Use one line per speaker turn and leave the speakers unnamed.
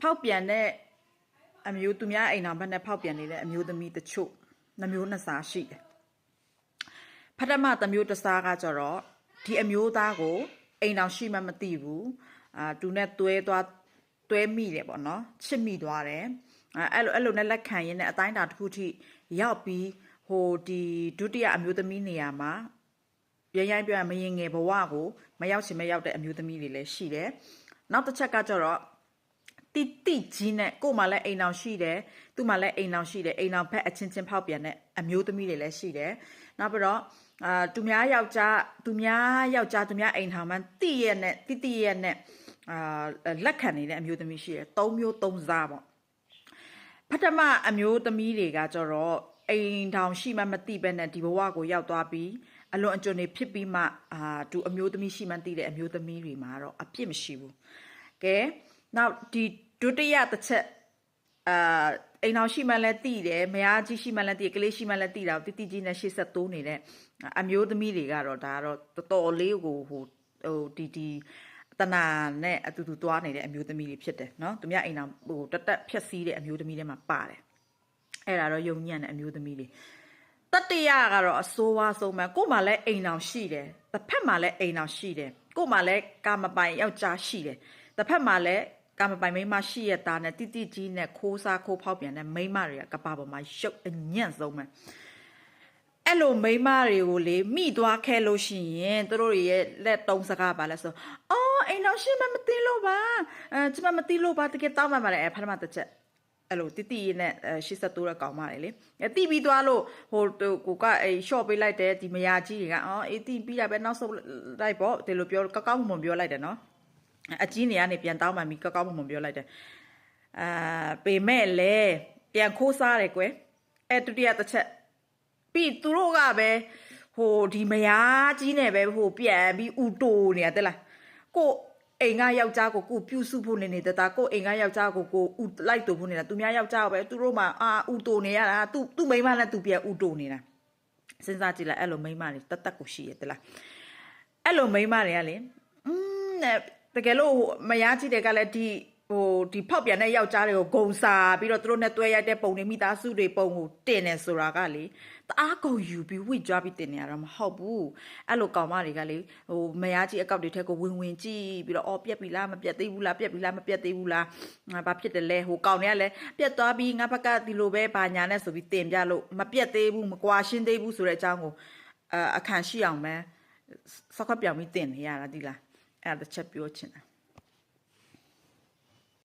ဖောက်ပြန်တဲ့အမျိုးသူများအိမ်တော်ဘက်နဲ့ဖောက်ပြန်နေတဲ့အမျိုးသမီးတချို့နှမျိုးနှစ်စားရှိတယ်ပထမတစ်မျိုးတစ်စားကကြတော့ဒီအမျိုးသားကိုအိမ်တော်ရှိမှမသိဘူးအာသူနဲ့တွဲသွားတွဲမိတယ်ပေါ့နော်ချစ်မိသွားတယ်အဲအဲ့လိုအဲ့လိုနဲ့လက်ခံရင်းနဲ့အတိုင်းအတာတစ်ခုထိရောက်ပြီးဟိုဒီဒုတိယအမျိုးသမီးနေရာမှာရရိုင်းပြရမရင်ငယ်ဘဝကိုမရောက်ချင်မရောက်တဲ့အမျိုးသမီးတွေလည်းရှိတယ်။နောက်တစ်ချက်ကကျတော့ တိတိကြီးနဲ့ကို့မှာလည်းအိမ်အောင်ရှိတယ်သူ့မှာလည်းအိမ်အောင်ရှိတယ်အိမ်အောင်ဖက်အချင်းချင်းဖောက်ပြန်တဲ့အမျိုးသမီးတွေလည်းရှိတယ်။နောက်ပြီးတော့အာသူများယောက်ျားသူများယောက်ျားသူများအိမ်ထောင်မှတိရဲ့နဲ့တိတိရဲ့နဲ့အာလက်ခံနေတဲ့အမျိုးသမီးရှိတယ်။သုံးမျိုးသုံးစားပေါ့။ပထမအမျိုးသမီးတွေကကြတော့အိမ်ထောင်ရှိမှမသိပဲနဲ့ဒီဘဝကိုရောက်သွားပြီးအလွန်အကျွံနေဖြစ်ပြီးမှအာသူအမျိုးသမီးရှိမှသိတဲ့အမျိုးသမီးတွေမှာတော့အပြစ်မရှိဘူးကဲနောက်ဒီ ဒုတိယတစ်ချက်အာအိမ်ထောင်ရှိမှလည်းသိတယ်မယားကြီးရှိမှလည်းသိတယ်ကလေးရှိမှလည်းသိတာကိုတိတိကြီးနဲ့ရှေ့ဆက်တိုးနေတဲ့အမျိုးသမီးတွေကတော့ဒါကတော့တော်တော်လေးကိုဟိုဟိုဒီဒီတနာနဲ့အတူတူသွားနေတဲ့အမျိုးသမီးတွေဖြစ်တယ်เนาะသူများအိမ်တော်ဟိုတက်တက်ဖြက်စီးတဲ့အမျိုးသမီးတွေမှာပါတယ်အဲ့ဒါတော့ယုံညံ့တဲ့အမျိုးသမီးတွေတတ္တရကတော့အစိုးဝါးဆုံးပဲကို့မှာလည်းအိမ်တော်ရှိတယ်တစ်ဖက်မှာလည်းအိမ်တော်ရှိတယ်ကို့မှာလည်းကာမပိုင်ယောက်ျားရှိတယ်တစ်ဖက်မှာလည်း ကာမပိုင်မိန်းမရှိရတာနဲ့တိတိကြီးနဲ့ခိုးစားခိုးဖောက်ပြန်တဲ့မိန်းမတွေကကဘာပေါ်မှာရုပ်အညံ့ဆုံးပဲအဲ့လိုမိန်းမတွေကိုလေမိသွားခဲ့လို့ရှိရင်သူတို့တွေရဲ့လက်တုံးစကားပါလဲဆိုအော်အိမ်တော်ရှိမှမသိလို့ပါအဲကျမမသိလို့ပါတကယ်တောင်းမှပါလေအဲဖထမတစ်ချက်အဲ့လိုတိတိရဲ့နဲ့ရှစ်ဆက်တိုးတဲ့ကောင်မတွေလေအဲတိပြီးသွားလို့ဟိုကိုကအဲ short ပေးလိုက်တဲ့ဒီမယာကြီးတွေကအော်အေးတိပြီးတာပဲနောက်ဆုတ်လိုက်ပေါ့ဒီလိုပြောကောက်ကောက်မွန်မွန်ပြောလိုက်တယ်နော် အကြီးနေကနေပြန်တောင်းမှပြီးကောက်ကောက်မွန်မွန်ပြောလိုက်တယ်အာပေမဲ့လေပြန်ခိုးစားတယ်ကွယ်အဲဒုတိယတစ်ချက်ပြီးသူတို့ကပဲဟိုဒီမယားကြီးနဲ့ပဲဟိုပြန်ပြီးဥတိုနေရတဲ့လားကိုအိမ်ကယောက်ျားကိုကိုပြုစုဖို့နေနေတာကိုအိမ်ကယောက်ျားကိုကိုဥလိုက်တူဖို့နေတာသူများယောက်ျားကိုပဲသူတို့မှအာဥတိုနေရတာသူသူမိန်းမနဲ့သူပြန်ဥတိုနေတာစဉ်းစားကြည့်လိုက်အဲ့လိုမိန်းမတွေတတ်တတ်ကိုရှိရတယ်လားအဲ့လိုမိန်းမတွေကလေอืมနဲ့ တကယ်လို့ဟိုမယားကြီးတွေကလည်းဒီဟိုဒီဖောက်ပြန်တဲ့ယောက်ျားတွေကိုဂုံစာပြီးတော့သူတို့နဲ့တွဲရိုက်တဲ့ပုံတွေမိသားစုတွေပုံကိုတင်နေဆိုတာကလေတအားကုန်ယူပြီးဝိကြွားပြီးတင်နေရတာမဟုတ်ဘူးအဲ့လိုကောင်မတွေကလေဟိုမယားကြီးအကောက်တွေထက်ကိုဝင်ဝင်ကြည့်ပြီးတော့အော်ပြက်ပြီလားမပြက်သေးဘူးလားပြက်ပြီလားမပြက်သေးဘူးလားငါဘာဖြစ်တယ်လဲဟိုကောင်တွေကလည်းပြက်သွားပြီးငါဘက်ကဒီလိုပဲဘာညာနဲ့ဆိုပြီးတင်ပြလို့မပြက်သေးဘူးမကွာရှင်းသေးဘူးဆိုတဲ့အကြောင်းကိုအအခန့်ရှိအောင်ပဲစခွက်ပြောင်ပြီးတင်နေရတာဒီလား အဲ့ဒါတစ်ချက်ပြောချင်တာ